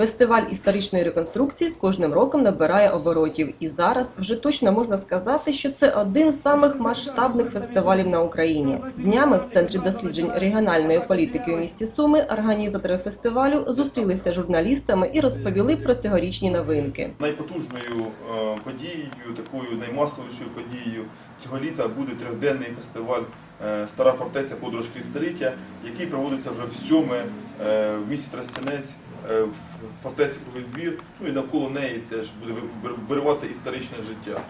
Фестиваль історичної реконструкції з кожним роком набирає оборотів, і зараз вже точно можна сказати, що це один з самих масштабних фестивалів на Україні. Днями в центрі досліджень регіональної політики у місті Суми організатори фестивалю зустрілися з журналістами і розповіли про цьогорічні новинки. Найпотужною е, подією, такою наймасовішою подією цього літа буде трьохденний фестиваль е, Стара фортеця подорожки століття, який проводиться вже в сьоме е, в місті Тростянець, е, в фортеці Круглий двір, ну і навколо неї теж буде ви- ви- виривати історичне життя.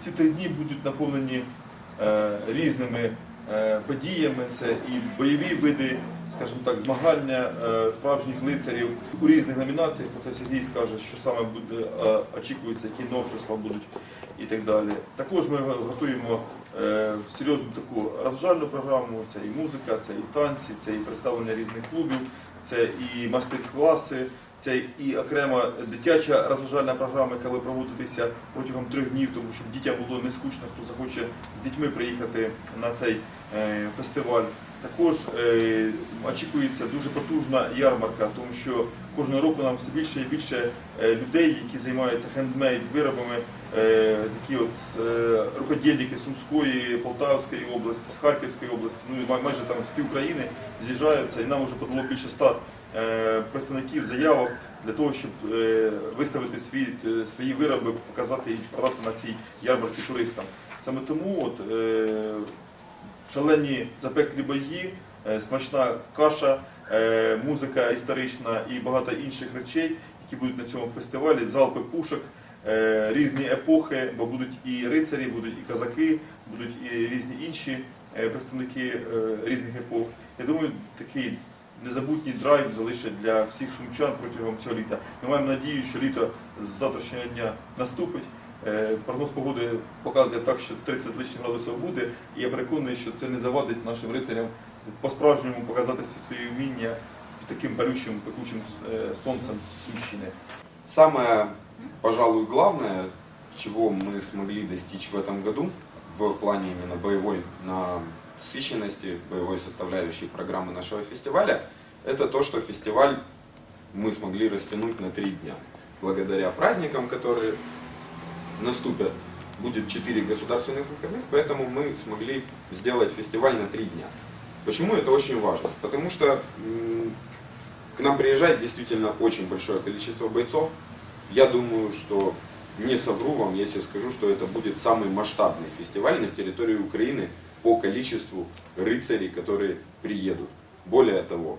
Ці три дні будуть наповнені різними подіями. Це і бойові види, скажімо так, змагання е, справжніх лицарів у різних номінаціях. Про це Сергій скаже, що саме буде е, очікується, які новшества будуть і так далі. Також ми готуємо е, серйозну таку розважальну програму. Це і музика, це і танці, це і представлення різних клубів, це і мастер-класи. Це і окрема дитяча розважальна програма, яка буде проводитися протягом трьох днів, тому щоб дітям було не скучно, хто захоче з дітьми приїхати на цей фестиваль. Також е, очікується дуже потужна ярмарка, тому що кожного року нам все більше і більше е, людей, які займаються хендмейд виробами, е, такі от рукодільники Сумської, Полтавської області, з Харківської області, ну і майже там з півкраїни з'їжджаються, і нам вже подало більше ста представників заявок для того, щоб виставити е, свої вироби, показати і продати на цій ярмарці туристам. Саме тому от, шалені запеклі бої, е, смачна каша, е, музика історична і багато інших речей, які будуть на цьому фестивалі, залпи пушок, е, різні епохи, бо будуть і рицарі, будуть і козаки, будуть і різні інші представники різних епох. Я думаю, такий незабутній драйв залишить для всіх сумчан протягом цього літа. Ми маємо надію, що літо з завтрашнього дня наступить. Е, Прогноз погоди показує так, що 30 лишніх градусів буде, і я переконаний, що це не завадить нашим рицарям по-справжньому показати всі свої вміння під таким палючим, пекучим е, сонцем Сумщини. Самое, пожалуй, главное, чего мы смогли достичь в этом году в плане именно боевой насыщенности, боевой составляющей программы нашего фестиваля, это то, что фестиваль мы смогли растянуть на три дня. Благодаря праздникам, которые наступят, будет четыре государственных выходных, поэтому мы смогли сделать фестиваль на три дня. Почему это очень важно? Потому что к нам приезжает действительно очень большое количество бойцов. Я думаю, что не совру вам, если скажу, что это будет самый масштабный фестиваль на территории Украины по количеству рыцарей, которые приедут. Более того,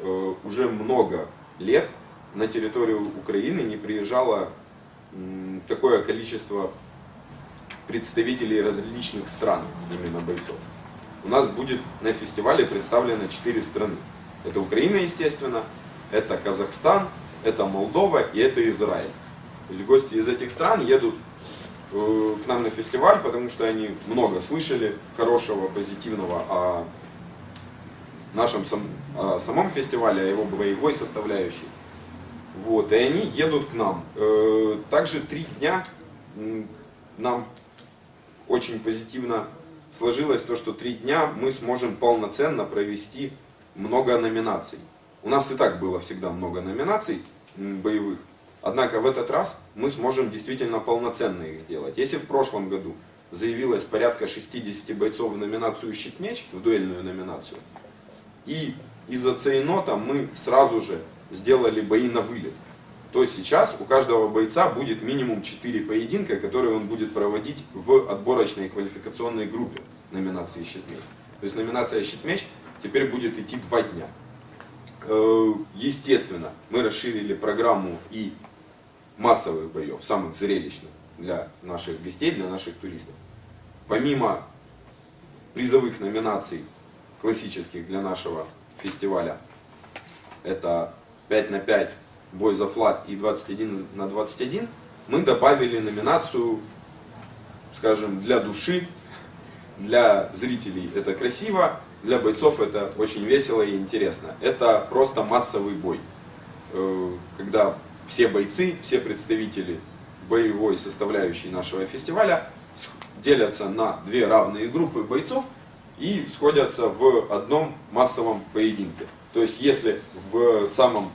э, уже много лет на территорию Украины не приезжало такое количество представителей различных стран, именно бойцов. У нас будет на фестивале представлено четыре страны. Это Украина, естественно, это Казахстан, это Молдова и это Израиль. То есть гости из этих стран едут э, к нам на фестиваль, потому что они много слышали хорошего, позитивного о нашем сам- о самом фестивале, о его боевой составляющей. Вот, и они едут к нам. Э, Также три дня нам очень позитивно сложилось то, что три дня мы сможем полноценно провести много номинаций. У нас и так было всегда много номинаций боевых, однако в этот раз мы сможем действительно полноценно их сделать. Если в прошлом году заявилось порядка 60 бойцов в номинацию «Щит-меч», в дуэльную номинацию, и из-за цейнота мы сразу же сделали бои на вылет. То сейчас у каждого бойца будет минимум 4 поединка, которые он будет проводить в отборочной квалификационной группе номинации «Щит-меч». То есть номинация «Щит-меч» теперь будет идти 2 дня. Э, Естественно, мы расширили программу и массовых боев, самых зрелищных для наших гостей, для наших туристов. Помимо призовых номинаций классических для нашего фестиваля, это 5 на 5, бой за флаг и 21 на 21, мы добавили номинацию, скажем, для души, для зрителей это красиво, для бойцов это очень весело и интересно. Это просто массовый бой, Э, когда все бойцы, все представители боевой составляющей нашего фестиваля делятся на две равные группы бойцов и сходятся в одном массовом поединке. То есть если в самом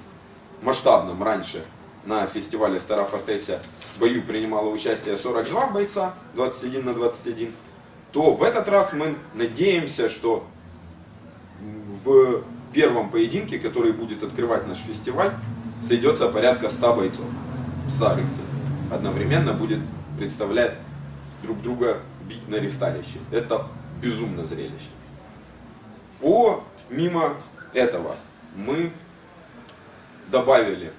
масштабном раньше на фестивале Стара Фортеця в бою принимало участие 42 бойца, 21 на 21, то в этот раз мы надеемся, что в первом поединке, который будет открывать наш фестиваль, сойдется порядка 100 бойцов. 100 рыцарей. Одновременно будет представлять друг друга бить на ресталище. Это безумно зрелище. Помимо этого мы добавили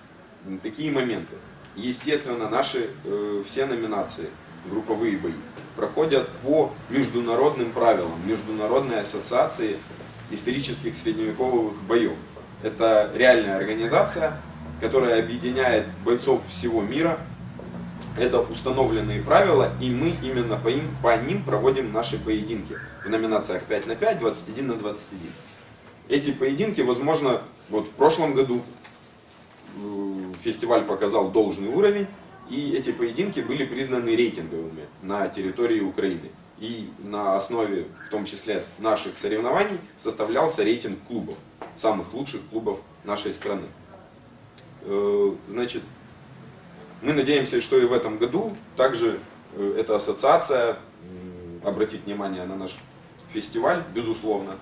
такие моменты. Естественно, наши э, все номинации, групповые бои, проходят по международным правилам, Международной ассоциации исторических средневековых боев. Это реальная организация, которая объединяет бойцов всего мира. Это установленные правила, и мы именно по, им, по ним проводим наши поединки в номинациях 5 на 5, 21 на 21. Эти поединки, возможно, вот в прошлом году фестиваль показал должный уровень, и эти поединки были признаны рейтинговыми на территории Украины. И на основе, в том числе, наших соревнований составлялся рейтинг клубов, самых лучших клубов нашей страны. Э, Значит, мы надеемся, что и в этом году также э, эта ассоциация обратит внимание на наш фестиваль, безусловно.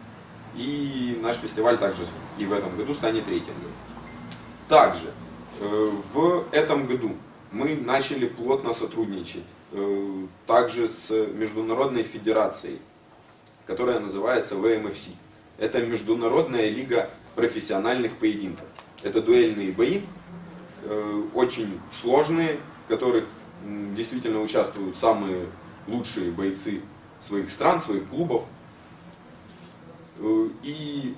И наш фестиваль также и в этом году станет рейтинговым. Также э, в этом году мы начали плотно сотрудничать э, также с Международной Федерацией, которая называется ВМФС. Это Международная лига профессиональных поединков. Это дуэльные бои, э, очень сложные, в которых действительно участвуют самые лучшие бойцы своих стран, своих клубов. И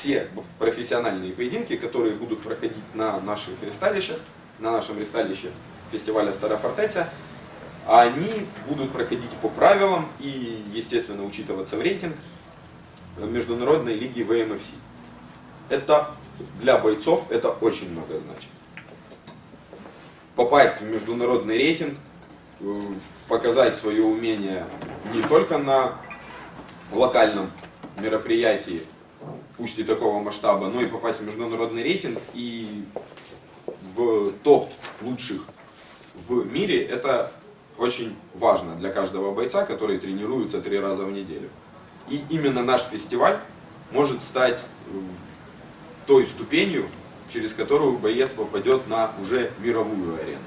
все профессиональные поединки, которые будут проходить на наших ресталищах, на нашем ресталище фестиваля Стара Фортеця, они будут проходить по правилам и, естественно, учитываться в рейтинг Международной лиги ВМФС. Это для бойцов это очень много значит. Попасть в международный рейтинг, э, показать свое умение не только на локальном мероприятии, пусть и такого масштаба, но и попасть в международный рейтинг и в топ лучших в мире, это очень важно для каждого бойца, который тренируется три раза в неделю. И именно наш фестиваль может стать э, той ступенью, через которую боец попадет на уже мировую арену.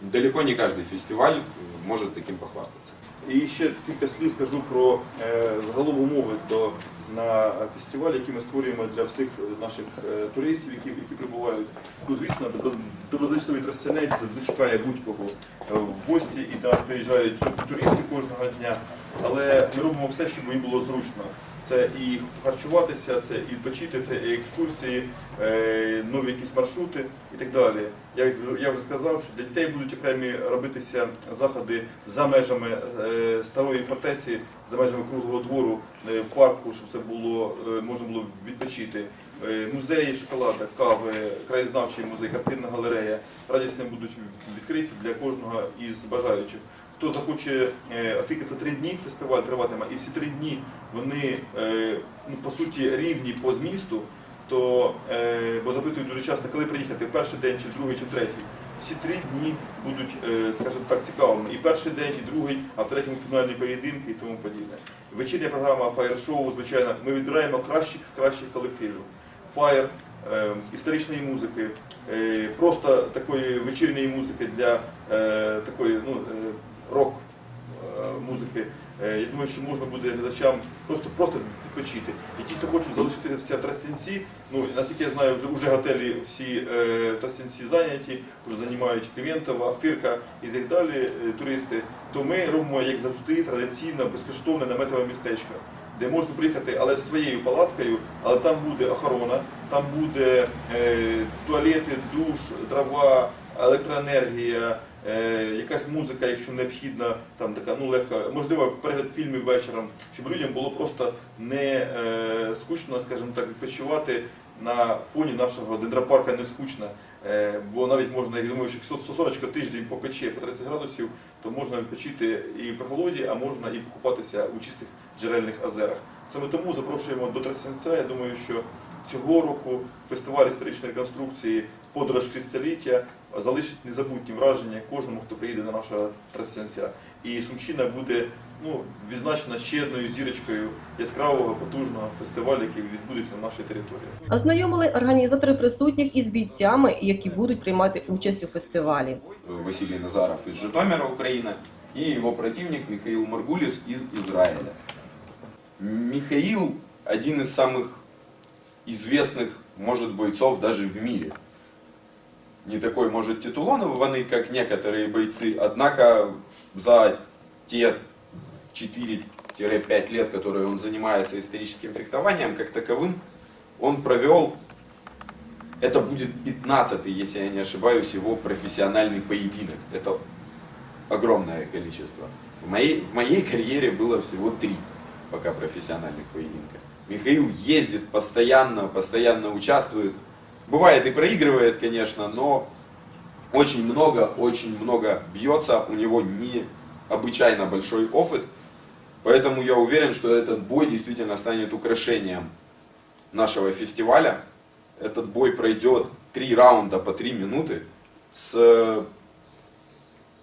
Далеко не каждый фестиваль э, может таким похвастаться. І ще кілька слів скажу про е, загалом умови до, на фестиваль, який ми створюємо для всіх наших е, туристів, які, які прибувають. Ну, звісно, доброзичливий трасянець завжди чекає будь-кого е, в гості, і до нас приїжджають туристів кожного дня. Але ми робимо все, щоб їм було зручно. Це і харчуватися, це і відпочити, це і екскурсії, е, нові якісь маршрути і так далі. Я, я вже сказав, що для дітей будуть окремі робитися заходи за межами е, старої фортеці, за межами круглого двору е, в парку, щоб це було можна було відпочити. Музеї шоколада, кави, краєзнавчий музей, картинна галерея радісно будуть відкриті для кожного із бажаючих. Хто захоче, е, оскільки це три дні фестиваль триватиме, і всі три дні вони е, ну, по суті рівні по змісту, то е, бо запитують дуже часто, коли приїхати, перший день, чи другий, чи третій. Всі три дні будуть, скажімо так, цікавими. І перший день, і другий, а в третьому фінальні поєдинки і тому подібне. Вечірня програма фаєр-шоу, звичайно, ми відбираємо кращих з кращих колективів. Фаєр, історичної музики, просто такої вечірньої музики для такої ну, рок е, музики. Е, Я думаю, що можна буде глядачам просто, просто відпочити. І ті, хто хочуть залишитися в Тростянці, ну наскільки я знаю, вже уже готелі всі е, Тростянці зайняті, вже займають Кліментова, Ахтирка і так далі, е, туристи, то ми робимо, як завжди, традиційно безкоштовне наметове містечко. Де можна приїхати, але з своєю палаткою, але там буде охорона, там буде е, туалети, душ, трава, електроенергія, якась музика, якщо необхідна, там така ну легка, можливо, перегляд фільмів вечором, щоб людям було просто не е, скучно, скажімо так, відпочивати на фоні нашого дендропарка не скучно. Е, бо навіть можна, я думаю, що якщо сонечко тиждень попече по 30 градусів, то можна відпочити і в прохолоді, а можна і покупатися у чистих джерельних озерах. Саме тому запрошуємо до Тростянця. Я думаю, що цього року фестиваль історичної реконструкції Подорож крізь століття залишить незабутні враження кожному, хто приїде на нашу трансляцію. І Сумщина буде ну, відзначена ще одною зірочкою яскравого, потужного фестивалю, який відбудеться на нашій території. Ознайомили організатори присутніх із бійцями, які будуть приймати участь у фестивалі. Василий Назаров из Житомира, Украина, и его противник Михаил Маргулис из Израиля. Михаил один из самых известных, может, бойцов даже в мире. Не такой, может, титулованный, как некоторые бойцы, однако за те 4-5 лет, которые он занимается историческим фехтованием, как таковым, он провел это будет 15-й, если я не ошибаюсь, его профессиональный поединок. Это огромное количество. В моей, в моей карьере было всего три пока профессиональных поединка. Михаил ездит постоянно, постоянно участвует. Бывает и проигрывает, конечно, но очень много, очень много бьется. У него необычайно большой опыт. Поэтому я уверен, что этот бой действительно станет украшением нашего фестиваля. Этот бой пройдет три раунда по три минуты с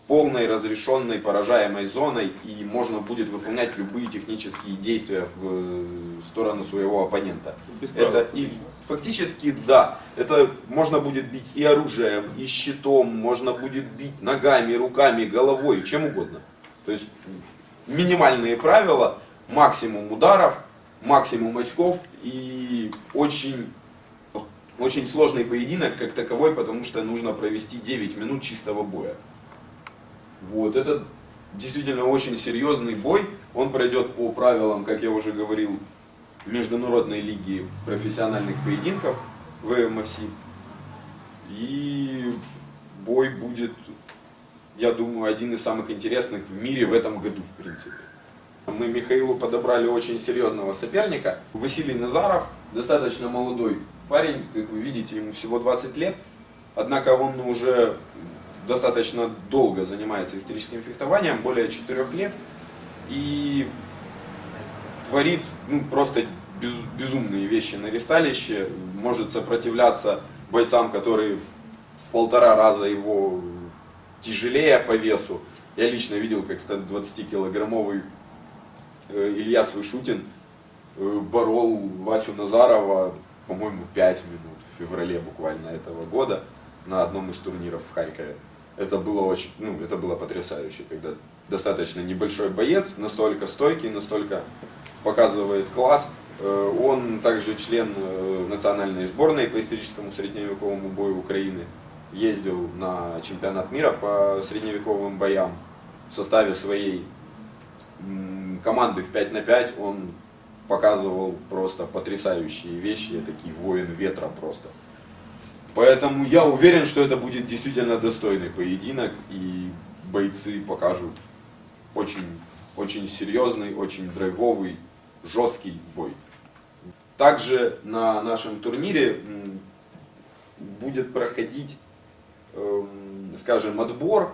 полной разрешенной поражаемой зоной и можно будет выполнять любые технические действия в э, сторону своего оппонента. Без Это и фактически да, это можно будет бить и оружием, и щитом, можно будет бить ногами, руками, головой, чем угодно. То есть минимальные правила, максимум ударов, максимум очков и очень очень сложный поединок как таковой, потому что нужно провести 9 минут чистого боя. Вот, это действительно очень серьезный бой. Он пройдет по правилам, как я уже говорил, Международной лиги профессиональных поединков ВМФС. И бой будет, я думаю, один из самых интересных в мире в этом году, в принципе. Мы Михаилу подобрали очень серьезного соперника. Василий Назаров, достаточно молодой парень, как вы видите, ему всего 20 лет. Однако он уже достаточно долго занимается историческим фехтованием, более 4 лет. И творит ну, просто без- безумные вещи на ресталище. Может сопротивляться бойцам, которые в, в полтора раза его тяжелее по весу. Я лично видел, как 120-килограммовый э, Ильяс Вышутин э, борол Васю Назарова, по-моему, 5 минут в феврале буквально этого года на одном из турниров в Харькове. Это было очень, ну, это было потрясающе, когда достаточно небольшой боец, настолько стойкий, настолько показывает класс. Э, Он также член э, национальной сборной по историческому средневековому бою Украины. Ездил на чемпионат мира по средневековым боям в составе своей команды в 5 на 5 он показывал просто потрясающие вещи, такие воин ветра просто. Поэтому я уверен, что это будет действительно достойный поединок, и бойцы покажут очень, очень серьезный, очень драйвовый, жесткий бой. Также на нашем турнире будет проходить, эм, скажем, отбор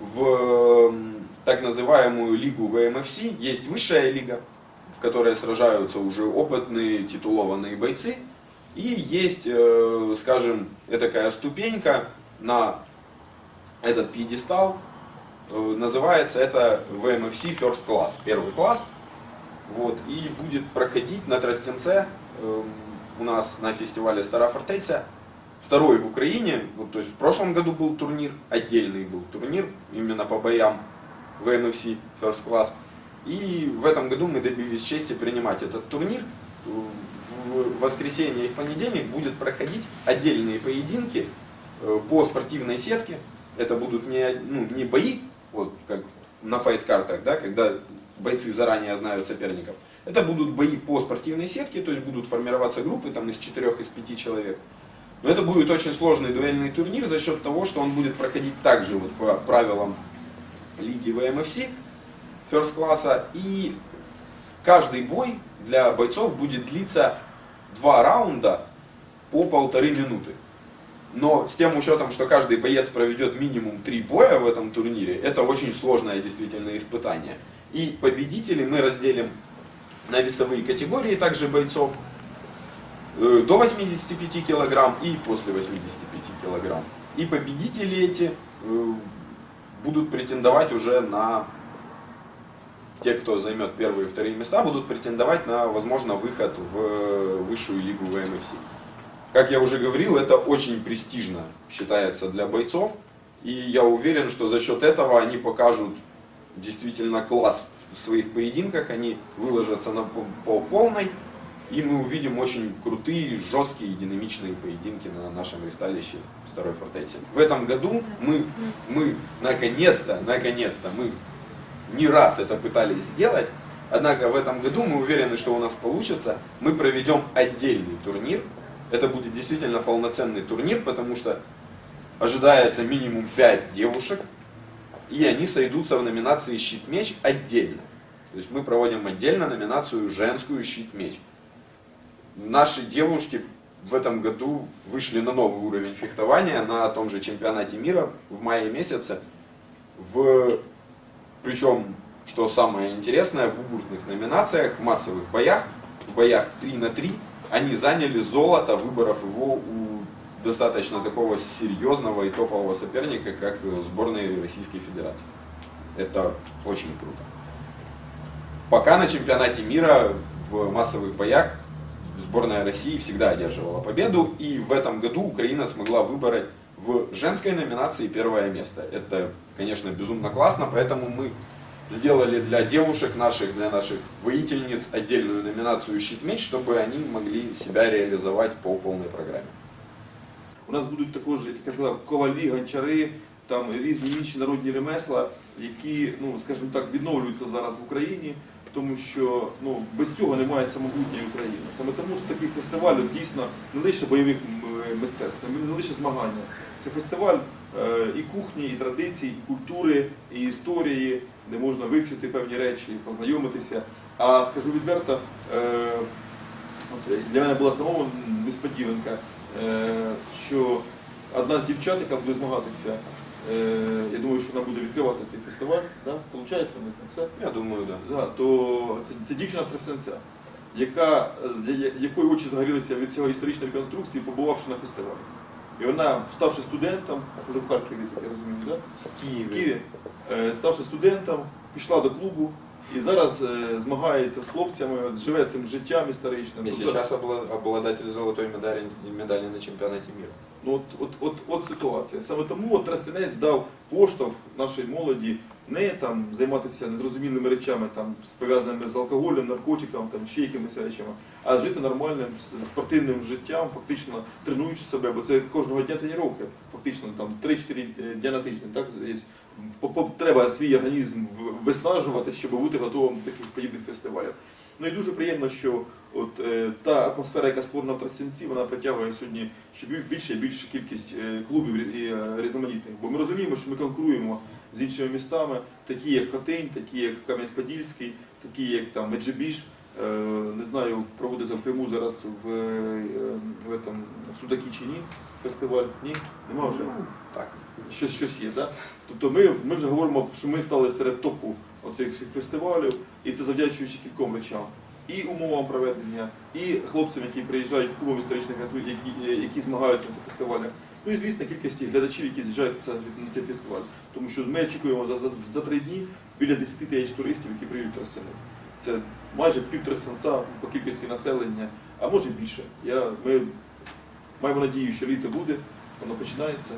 в так называемую лигу ВМФС. Есть высшая лига, в которой сражаются уже опытные, титулованные бойцы. И есть, э, скажем, такая ступенька на этот пьедестал. Э, Называется это VMFC First Class, первый класс. Вот, и будет проходить на Тростенце э, у нас на фестивале Стара Фортеця. Второй в Украине, вот, то есть в прошлом году был турнир, отдельный был турнир именно по боям VMFC First Class. И в этом году мы добились чести принимать этот турнир. В воскресенье и в понедельник будет проходить отдельные поединки э, по спортивной сетке. Это будут не, ну, не бои, вот как на файт-картах, да, когда бойцы заранее знают соперников. Это будут бои по спортивной сетке, то есть будут формироваться группы там из четырех, из пяти человек. Но это будет очень сложный дуэльный турнир за счет того, что он будет проходить также вот по правилам лиги ВМФС, first класса. И каждый бой для бойцов будет длиться два раунда по полторы минуты. Но с тем учетом, что каждый боец проведет минимум три боя в этом турнире, это очень сложное действительно испытание. И победителей мы разделим на весовые категории также бойцов. э, до 85 килограмм и после 85 килограмм. И победители эти э, будут претендовать уже на те, кто займет первые и вторые места, будут претендовать на, возможно, выход в э, высшую лигу ВМФС. Как я уже говорил, это очень престижно считается для бойцов. И я уверен, что за счет этого они покажут действительно класс в своих поединках, они выложатся на, по, по полной, и мы увидим очень крутые, жесткие динамичные поединки на нашем ресталище второй фортеции. В этом году мы, мы наконец-то, наконец-то, мы не раз это пытались сделать, однако в этом году мы уверены, что у нас получится. Мы проведем отдельный турнир. Это будет действительно полноценный турнир, потому что ожидается минимум 5 девушек, и они сойдутся в номинации «Щит-меч» отдельно. То есть мы проводим отдельно номинацию «Женскую щит-меч». Наши девушки в этом году вышли на новый уровень фехтования на том же чемпионате мира в мае месяце. В, причем, что самое интересное, в убуртных номинациях, в массовых боях, в боях 3 на 3, они заняли золото, выборов его у достаточно такого серьезного и топового соперника, как сборная Российской Федерации. Это очень круто. Пока на чемпионате мира в массовых боях сборная России всегда одерживала победу, и в этом году Украина смогла выбрать в женской номинации первое место. Это, конечно, безумно классно, поэтому мы сделали для девушек наших, для наших воительниц отдельную номинацию «Щит-меч», чтобы они могли себя реализовать по полной программе. У нас будуть також, як я сказав, ковалі, гончари, там різні інші народні ремесла, які, ну скажімо так, відновлюються зараз в Україні, тому що ну без цього немає самобутньої України. Саме тому це такий фестиваль дійсно не лише бойових мистецтв, не лише змагання. Це фестиваль е, і кухні, і традицій, і культури, і історії, де можна вивчити певні речі, познайомитися. А скажу відверто, е, Для мене була самого несподіванка, е, що одна з дівчат, яка буде змагатися, е, я думаю, що вона буде відкривати цей фестиваль. Да? Получається них там все? Я думаю, да. Да, то це, це дівчина з Тресенця, яка, з якої очі загорілися від цього історичної реконструкції, побувавши на фестивалі. І вона, ставши студентом, вже в Харкові, так я розумію, да? в Києві, е, ставши студентом, пішла до клубу і зараз е, змагається з хлопцями, от, живе цим життям історичним. И Тобто, сейчас обла- обладатель золотой медали, медали на чемпионате мира. Ну, от, от, от, от ситуація. Саме тому от Тростянець дав поштовх нашій молоді не там займатися незрозумілими речами, там з- пов'язаними з алкоголем, наркотиком, там ще якимись речами, а жити нормальним с- спортивним життям, фактично тренуючи себе, бо це кожного дня тренування, фактично там 3-4 дня на тиждень. Так є треба свій організм виснажувати, щоб бути готовим до таких подібних фестивалів. Ну і дуже приємно, що от е, та атмосфера, яка створена в Тростянці, вона притягує сьогодні ще бі- більше і більше кількість е, клубів і е, різноманітних. Бо ми розуміємо, що ми конкуруємо з іншими містами, такі як Хотинь, такі як Кам'янець-Подільський, такі як там Меджибіж. Е, Не знаю, проводиться в Криму зараз в, е, в, этом, в Судакі чи ні фестиваль. Ні? Нема вже? Так. Щось, щось є. Да? Тобто ми, ми вже говоримо, що ми стали серед топу оцих всіх фестивалів, і це завдячуючи кільком речам. І умовам проведення, і хлопцям, які приїжджають в клубів історичних які, які змагаються на цих фестивалях. Ну і звісно, кількості глядачів, які з'їжджають на цей фестиваль. Тому що ми очікуємо за, за, за три дні біля 10 тисяч туристів, які приїдуть в. Це майже пів Тростянця по кількості населення, а може більше. Я, ми маємо надію, що літо буде, воно починається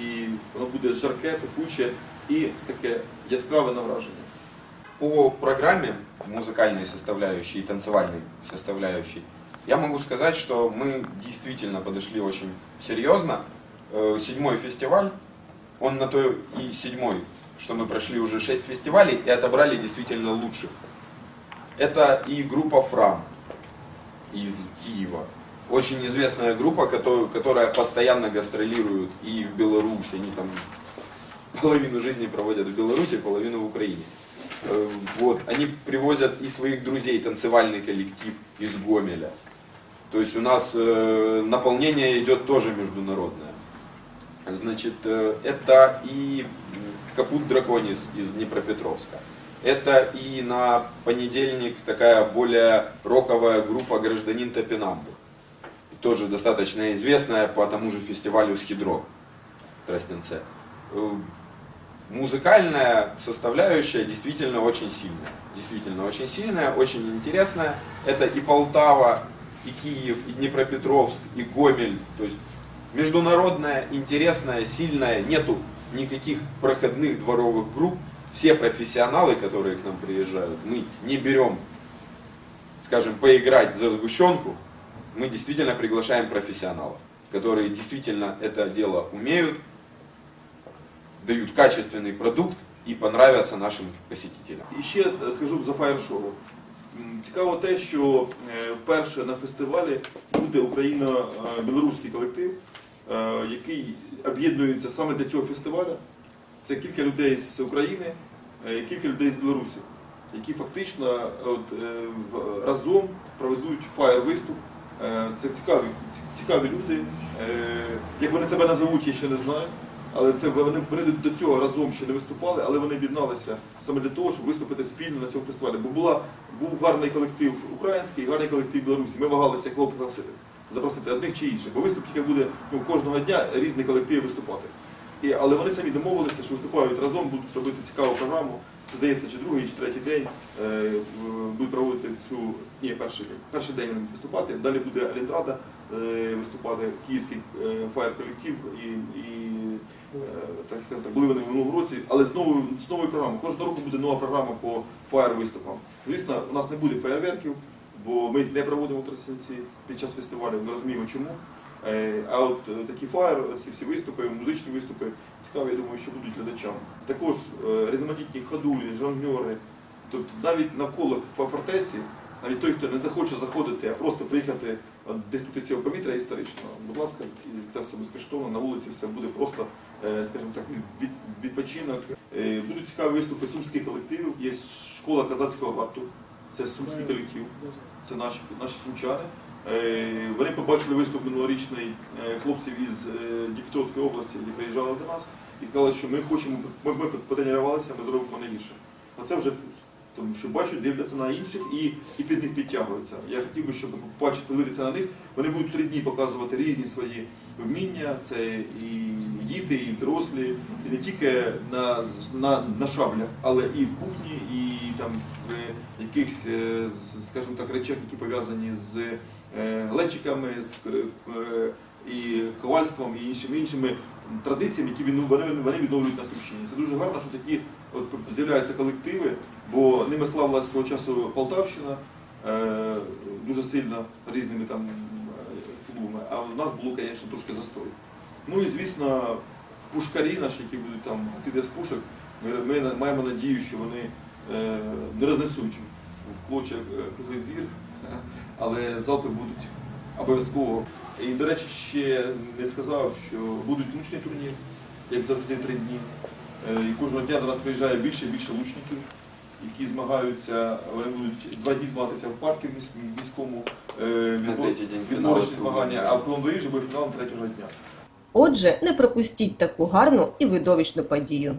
і воно буде жарке, пекуче і таке яскраве на. По программе музыкальной составляющей и танцевальной составляющей, я могу сказать, что мы действительно подошли очень серьезно. Э, Седьмой фестиваль, он на то и седьмой, что мы прошли уже шесть фестивалей и отобрали действительно лучших. Это и группа Фрам из Киева. Очень известная группа, которую- которая постоянно гастролирует и в Беларусь. Они там половину жизни проводят в Беларуси, половину в Украине. Э, Вот, они привозят и своих друзей, танцевальный коллектив из Гомеля. То есть у нас э, наполнение идет тоже международное. Значит, э, это и Капут Драконис из Днепропетровска. Это и на понедельник такая более роковая группа Гражданин Топинамбур. Тоже достаточно известная по тому же фестивалю «Схидрок» в Тростенце. Э, Музыкальная составляющая действительно очень сильная. Действительно очень сильная, очень интересная. Это и Полтава, и Киев, и Днепропетровск, и Гомель. То есть международная, интересная, сильная. Нету никаких проходных дворовых групп. Все профессионалы, которые к нам приезжают, мы не берем, скажем, поиграть за сгущенку Мы действительно приглашаем профессионалов, которые действительно это дело умеют, дают качественный продукт и понравятся нашим посетителям. І ще е, скажу за фаєр-шоу. М, Цікаво те, що е, вперше на фестивалі буде україно-білоруський колектив, е, який об'єднується саме для цього фестивалю. Це кілька людей з України, е, і кілька людей з Білорусі, які фактично от, е, в- разом проведуть фаєр-виступ. Е, Це цікаві, цікаві люди. Е, Як вони себе назовуть, я ще не знаю. Але це вони, вони до цього разом ще не виступали, але вони об'єдналися саме для того, щоб виступити спільно на цьому фестивалі. Бо була, був гарний колектив український, гарний колектив Білорусі. Ми вагалися кого пригласити, запросити одних чи інших. Бо виступ тільки буде ну, кожного дня різний колектив виступати. І, але вони самі домовилися, що виступають разом, будуть робити цікаву програму. Це здається, чи другий, чи третій день е, будуть проводити цю ні, перший день. Перший день будуть виступати. Далі буде Алінтрада е, виступати київський е, фаєр колектив і, і е, так сказати, були вони в минулому році, але з новою з новою програмою. Кожного року буде нова програма по фаєр виступам. Звісно, у нас не буде феєрверків, бо ми не проводимо Тростянці під час фестивалю. Ми розуміємо чому. А от такі фаєр, ці всі виступи, музичні виступи, цікаві, я думаю, що будуть глядачам. Також різноманітні ходулі, жонгльори. Тобто навіть навколо фортеці, навіть той, хто не захоче заходити, а просто приїхати дихнути цього повітря історичного, будь ласка, це все безкоштовно, на вулиці все буде просто, е, скажімо так, відпочинок. Е, Будуть цікаві виступи сумських колективів. Є школа казацького гарту, це сумський колектив, це наші, наші сумчани. Е, Вони побачили виступ минулорічний е, хлопців із е, Дніпропетровської області, які приїжджали до нас, і сказали, що ми хочемо, ми, потренувалися, ми зробимо не гірше. Оце вже плюс. Тому що бачать, дивляться на інших і, і під них підтягуються. Я хотів би, щоб бачити, подивитися на них. Вони будуть три дні показувати різні свої вміння. Це і діти, і дорослі, і не тільки на, на, на шаблях, але і в кухні, і там в якихось, е, скажімо так, речах, які пов'язані з е, глечиками, з е, і ковальством, і іншими іншими традиціями, які вони, відновлюють на Сумщині. Це дуже гарно, що такі от з'являються колективи, бо ними славилася свого часу Полтавщина е, дуже сильно різними там е, клубами. А в нас було, звісно, трошки застой. Ну і звісно, пушкарі наші, які будуть там гати з пушок, ми, ми маємо надію, що вони е, не рознесуть в- е, круглий двір, але залпи будуть обов'язково. І, до речі, ще не сказав, що будуть лучний турнір, як завжди, три дні. Е, І кожного дня до нас приїжджає більше і більше лучників, які змагаються. Вони будуть два дні змагатися в парку міському, е, третій день відборочні змагання, а в Кривому вже буде фіналом третього дня. Отже, не пропустіть таку гарну і видовищну подію.